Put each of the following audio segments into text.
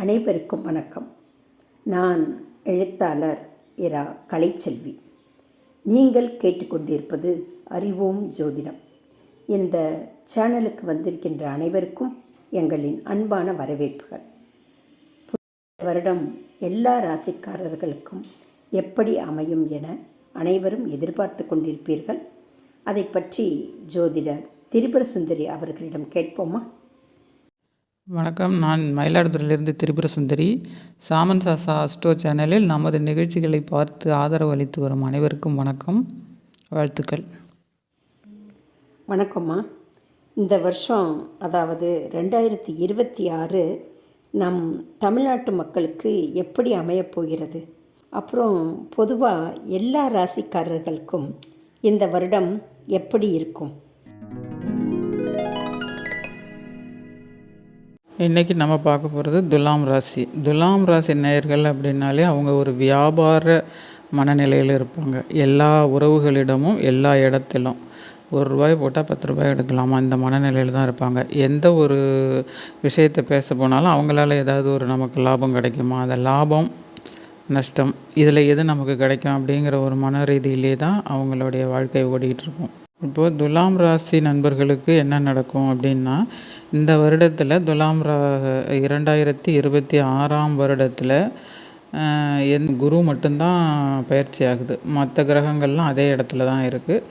அனைவருக்கும் வணக்கம். நான் எழுத்தாளர் இரா கலைச்செல்வி. நீங்கள் கேட்டுக்கொண்டிருப்பது அறிவோம் ஜோதிடம். இந்த சேனலுக்கு வந்திருக்கின்ற அனைவருக்கும் எங்களின் அன்பான வரவேற்புகள். புதிய வருடம் எல்லா ராசிக்காரர்களுக்கும் எப்படி அமையும் என அனைவரும் எதிர்பார்த்து கொண்டிருப்பீர்கள். அதை பற்றி ஜோதிடர் திரிபுர சுந்தரி அவர்களிடம் கேட்போமா? வணக்கம். நான் மயிலாடுதுறையிலிருந்து திரிபுர சுந்தரி சாமன் சாசா அஸ்டோ சேனலில் நமது நிகழ்ச்சிகளை பார்த்து ஆதரவு அளித்து வரும் அனைவருக்கும் வணக்கம். வாழ்த்துக்கள். வணக்கம்மா. இந்த வருஷம் அதாவது ரெண்டாயிரத்தி இருபத்தி ஆறு நம் தமிழ்நாட்டு மக்களுக்கு எப்படி அமையப்போகிறது அப்புறம் பொதுவாக எல்லா ராசிக்காரர்களுக்கும் இந்த வருடம் எப்படி இருக்கும்? இன்றைக்கி நம்ம பார்க்க போகிறது துலாம் ராசி. துலாம் ராசி நேயர்கள் அப்படின்னாலே அவங்க ஒரு வியாபார மனநிலையில் இருப்பாங்க. எல்லா உறவுகளிடமும் எல்லா இடத்திலும். ஒரு ரூபாய் போட்டால் பத்து ரூபாய் எடுக்கலாமா? இந்த மனநிலையில் தான் இருப்பாங்க. எந்த ஒரு விஷயத்தை பேச போனாலும் அவங்களால ஏதாவது ஒரு நமக்கு லாபம் கிடைக்குமா? அந்த லாபம் நஷ்டம் இதில் எது நமக்கு கிடைக்கும் அப்படிங்கிற ஒரு மன ரீதியிலே தான் அவங்களுடைய வாழ்க்கை ஓடிக்கிட்டு இருக்கும். இப்போது துலாம் ராசி நண்பர்களுக்கு என்ன நடக்கும் அப்படின்னா இந்த வருடத்தில் துலாம் ரா இரண்டாயிரத்தி இருபத்தி ஆறாம் வருடத்தில் என் குரு மட்டும்தான் பயிற்சி ஆகுது. மற்ற கிரகங்கள்லாம் அதே இடத்துல தான் இருக்குது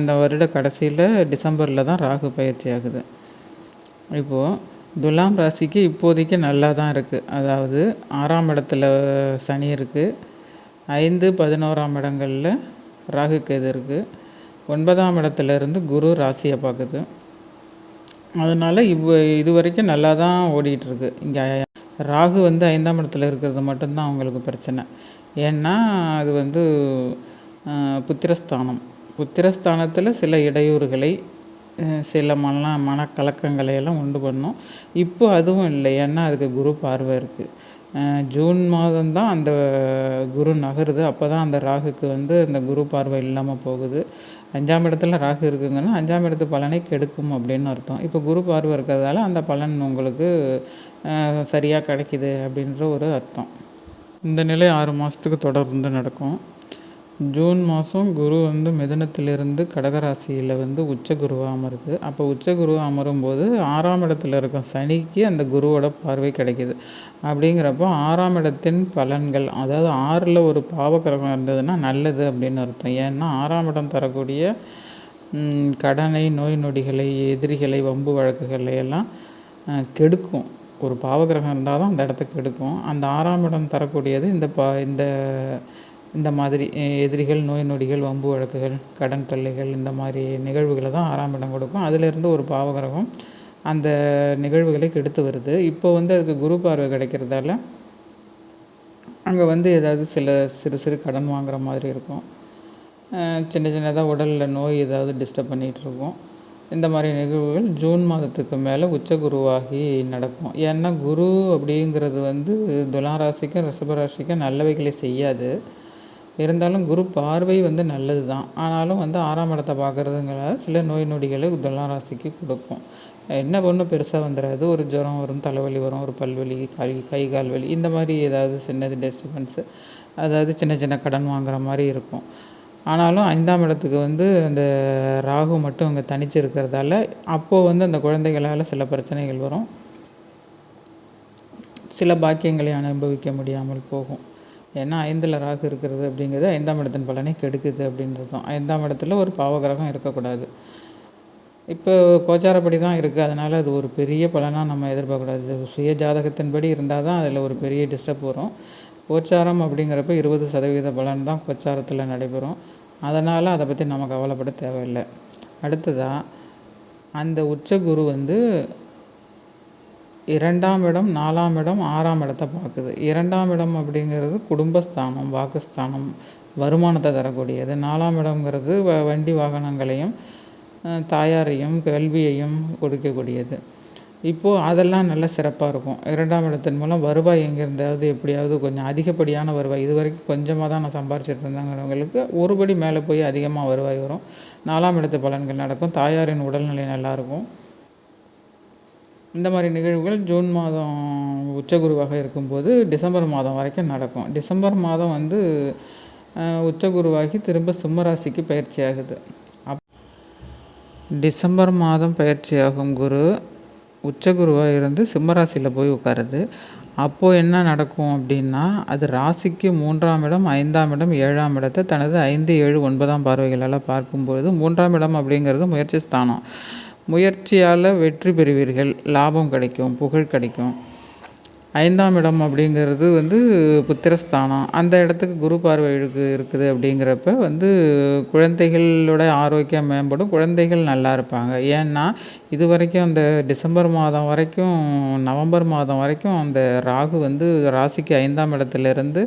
இந்த வருட கடைசியில் டிசம்பரில் தான் ராகு பயிற்சி ஆகுது. இப்போது துலாம் ராசிக்கு இப்போதைக்கு நல்லா தான் இருக்குது அதாவது ஆறாம் இடத்துல சனி இருக்குது ஐந்து பதினோராம் இடங்களில் ராகு கேது இருக்குது ஒன்பதாம் இடத்துல இருந்து குரு ராசியை பார்க்குது. அதனால் இவ் இது வரைக்கும் நல்லா தான் ஓடிட்டுருக்கு இங்கே ராகு வந்து ஐந்தாம் இடத்துல இருக்கிறது மட்டும்தான் அவங்களுக்கு பிரச்சனை. ஏன்னா அது வந்து புத்திரஸ்தானம். புத்திரஸ்தானத்தில் சில இடையூறுகளை சில மன மனக்கலக்கங்களை எல்லாம் உண்டு பண்ணும். இப்போ அதுவும் இல்லை. ஏன்னா அதுக்கு குரு பார்வை இருக்குது ஜூன் மாதம்தான் அந்த குரு நகருது. அப்போ தான் அந்த ராகுக்கு வந்து அந்த குரு பார்வை இல்லாமல் போகுது. அஞ்சாம் இடத்துல ராகு இருக்குங்கன்னா அஞ்சாம் இடத்து பலனை கெடுக்கும் அப்படின்னு அர்த்தம். இப்போ குரு பார்வை இருக்கிறதால அந்த பலன் உங்களுக்கு சரியாக கிடைக்கிது அப்படின்ற ஒரு அர்த்தம். இந்த நிலை ஆறு மாதத்துக்கு தொடர்ந்து நடக்கும். ஜூன் மாதம் குரு வந்து மிதனத்திலிருந்து கடகராசியில் வந்து உச்ச குருவாக அமருது. அப்போ உச்ச குருவாக அமரும்போது ஆறாம் இடத்துல இருக்கும். சனிக்கு அந்த குருவோட பார்வை கிடைக்குது. அப்படிங்கிறப்போ ஆறாம் இடத்தின் பலன்கள் அதாவது ஆறில் ஒரு பாவக்கிரகம் இருந்ததுன்னா நல்லது அப்படின்னு அர்த்தம். ஏன்னா ஆறாம் இடம் தரக்கூடிய கடனை நோய் நொடிகளை எதிரிகளை வம்பு வழக்குகளை எல்லாம் கெடுக்கும். ஒரு பாவகிரகம் இருந்தால் தான் அந்த இடத்த கெடுக்கும். அந்த ஆறாம் இடம் தரக்கூடியது இந்த பா இந்த இந்த மாதிரி எதிரிகள் நோய் நொடிகள் வம்பு வழக்குகள் கடன் தொல்லைகள் இந்த மாதிரி நிகழ்வுகளை தான் ஆறாம் இடம் கொடுக்கும். அதிலிருந்து ஒரு பாவகிரகம் அந்த நிகழ்வுகளை கெடுத்து வருது. இப்போ வந்து அதுக்கு குரு பார்வை கிடைக்கிறதால அங்கே வந்து ஏதாவது சில சிறு சிறு கடன் வாங்குற மாதிரி இருக்கும். சின்ன சின்னதாக உடலில் நோய் ஏதாவது டிஸ்டர்ப் பண்ணிகிட்ருக்கும் இந்த மாதிரி நிகழ்வுகள் ஜூன் மாதத்துக்கு மேலே உச்ச குருவாகி நடக்கும். ஏன்னா குரு அப்படிங்கிறது வந்து துலாம் ராசிக்கும் ரிஷபராசிக்கும் நல்லவைகளை செய்யாது. இருந்தாலும் குரு பார்வை வந்து நல்லது தான் ஆனாலும் வந்து ஆறாம் இடத்தை பார்க்குறதுங்கிற சில நோய் நொடிகளை துலாம் ராசிக்கு கொடுக்கும். என்ன ஒன்றும் பெருசாக வந்துடாது ஒரு ஜுரம் வரும் தலைவலி வரும் ஒரு பல்வலி கை கை கால் வலி இந்த மாதிரி ஏதாவது சின்னது டிஸ்டர்பன்ஸு அதாவது சின்ன சின்ன கடன் வாங்குற மாதிரி இருக்கும். ஆனாலும் ஐந்தாம் இடத்துக்கு வந்து அந்த ராகு மட்டும் அங்கே தனிச்சு இருக்கிறதால அப்போது வந்து அந்த குழந்தைகளால் சில பிரச்சனைகள் வரும். சில பாக்கியங்களை அனுபவிக்க முடியாமல் போகும். ஏன்னா ஐந்தில் ராகு இருக்கிறது அப்படிங்கிறது ஐந்தாம் இடத்தின் பலனை கெடுக்குது அப்படின்னு இருக்கும். ஐந்தாம் இடத்துல ஒரு பாவகிரகம் இருக்கக்கூடாது. இப்போ கோச்சாரப்படி தான் இருக்குது அதனால் அது ஒரு பெரிய பலனாக நம்ம எதிர்பார்க்கக்கூடாது. சுய ஜாதகத்தின்படி இருந்தால் தான் அதில் ஒரு பெரிய டிஸ்டர்ப் வரும். கோச்சாரம் அப்படிங்கிறப்ப இருபது சதவீத பலன் தான் கோச்சாரத்தில் நடைபெறும். அதனால் அதை பற்றி நம்ம கவலைப்பட தேவையில்லை. அடுத்ததாக அந்த உச்ச குரு வந்து இரண்டாம் இடம் நாலாம் இடம் ஆறாம் இடத்தை பார்க்குது. இரண்டாம் இடம் அப்படிங்கிறது குடும்பஸ்தானம் வாக்குஸ்தானம் வருமானத்தை தரக்கூடியது. நாலாம் இடம்ங்கிறது வ வண்டி வாகனங்களையும் தாயாரையும் கல்வியையும் கொடுக்கக்கூடியது. இப்போது அதெல்லாம் நல்ல சிறப்பாக இருக்கும். இரண்டாம் இடத்தின் மூலம் வருவாய் எங்கேருந்தாவது எப்படியாவது கொஞ்சம் அதிகப்படியான வருவாய். இது வரைக்கும் கொஞ்சமாக தான் நான் சம்பாரிச்சிட்டு இருந்தேங்கிறவங்களுக்கு ஒருபடி மேலே போய் அதிகமாக வருவாய் வரும். நாலாம் இடத்து பலன்கள் நடக்கும். தாயாரின் உடல்நிலை நல்லாயிருக்கும் இந்த மாதிரி நிகழ்வுகள் ஜூன் மாதம் உச்சகுருவாக இருக்கும்போது டிசம்பர் மாதம் வரைக்கும் நடக்கும். டிசம்பர் மாதம் வந்து உச்சகுருவாகி திரும்ப சிம்மராசிக்கு பயிற்சி ஆகுது. அப் டிசம்பர் மாதம் பயிற்சியாகும் குரு உச்சகுருவாக இருந்து சிம்மராசியில் போய் உட்காருது. அப்போது என்ன நடக்கும் அப்படின்னா அது ராசிக்கு மூன்றாம் இடம் ஐந்தாம் இடம் ஏழாம் இடத்தை தனது ஐந்து ஏழு ஒன்பதாம் பார்வைகளால் பார்க்கும்பொழுது மூன்றாம் இடம் அப்படிங்கிறது முயற்சி ஸ்தானம். முயற்சியால் வெற்றி பெறுவீர்கள். லாபம் கிடைக்கும் புகழ் கிடைக்கும். ஐந்தாம் இடம் அப்படிங்கிறது வந்து புத்திரஸ்தானம். அந்த இடத்துக்கு குரு பார்வை இருக்குது அப்படிங்கிறப்ப வந்து குழந்தைகளோட ஆரோக்கியம் மேம்படும். குழந்தைகள் நல்லா இருப்பாங்க. ஏன்னா இது வரைக்கும் அந்த டிசம்பர் மாதம் வரைக்கும் நவம்பர் மாதம் வரைக்கும் அந்த ராகு வந்து ராசிக்கு ஐந்தாம் இடத்துலேருந்து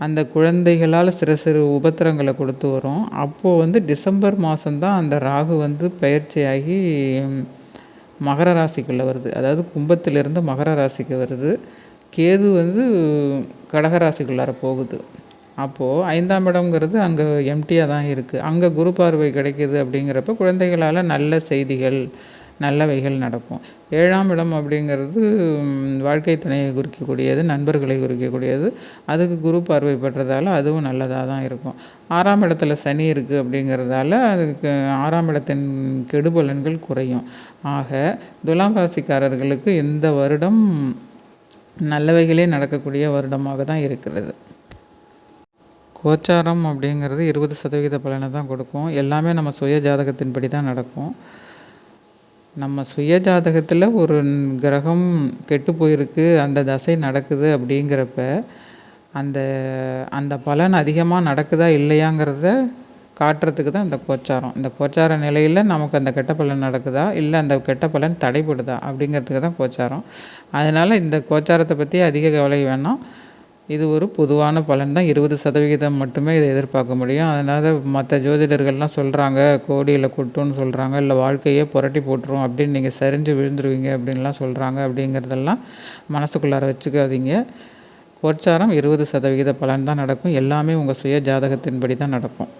அந்த குழந்தைகளால் சிறு சிறு உபத்திரங்களை கொடுத்து வரும். அப்போது வந்து டிசம்பர் மாதம்தான் அந்த ராகு வந்து பயிற்சியாகி மகர ராசிக்குள்ளே வருது. அதாவது கும்பத்திலிருந்து மகர ராசிக்கு வருது. கேது வந்து கடக ராசிக்குள்ளார போகுது. அப்போது ஐந்தாம் இடம்ங்கிறது அங்கே எம்டியாக தான் இருக்குது அங்கே குரு பார்வை கிடைக்கிது அப்படிங்கிறப்ப குழந்தைகளால் நல்ல செய்திகள் நல்லவைகள் நடக்கும். ஏழாம் இடம் அப்படிங்கிறது வாழ்க்கை துணையை குறிக்கக்கூடியது நண்பர்களை குறிக்கக்கூடியது. அதுக்கு குரு பார்வை பெற்றதால அதுவும் நல்லதாக தான் இருக்கும். ஆறாம் இடத்துல சனி இருக்குது அப்படிங்கிறதால அதுக்கு ஆறாம் இடத்தின் கெடுபலன்கள் குறையும். ஆக துலாம் ராசிக்காரர்களுக்கு இந்த வருடம் நல்லவைகளே நடக்கக்கூடிய வருடமாக தான் இருக்கிறது. கோச்சாரம் அப்படிங்கிறது இருபது சதவீத பலனை தான் கொடுக்கும். எல்லாமே நம்ம சுய ஜாதகத்தின்படி தான் நடக்கும். நம்ம சுய ஜாதகத்தில் ஒரு கிரகம் கெட்டு போயிருக்கு அந்த தசை நடக்குது அப்படிங்கிறப்ப அந்த அந்த பலன் அதிகமாக நடக்குதா இல்லையாங்கிறத காட்டுறதுக்கு தான் இந்த கோச்சாரம். இந்த கோச்சார நிலையில் நமக்கு அந்த கெட்ட பலன் நடக்குதா இல்லை அந்த கெட்ட பலன் தடைபடுதா அப்படிங்கிறதுக்கு தான் கோச்சாரம். அதனால் இந்த கோச்சாரத்தை பற்றி அதிக கவலை வேணாம். இது ஒரு பொதுவான பலன் தான். இருபது சதவிகிதம் மட்டுமே இதை எதிர்பார்க்க முடியும். அதனால் மற்ற ஜோதிடர்கள்லாம் சொல்கிறாங்க கோடியில் கொட்டுன்னு சொல்கிறாங்க இல்லை வாழ்க்கையே புரட்டி போட்டுரும் அப்படின்னு நீங்கள் சரிஞ்சு விழுந்துருவீங்க அப்படின்லாம் சொல்கிறாங்க அப்படிங்கிறதெல்லாம் மனசுக்குள்ளார வச்சுக்காதீங்க. கோச்சாரம் இருபது சதவிகித பலன் தான் நடக்கும். எல்லாமே உங்கள் சுய ஜாதகத்தின்படி தான் நடக்கும்.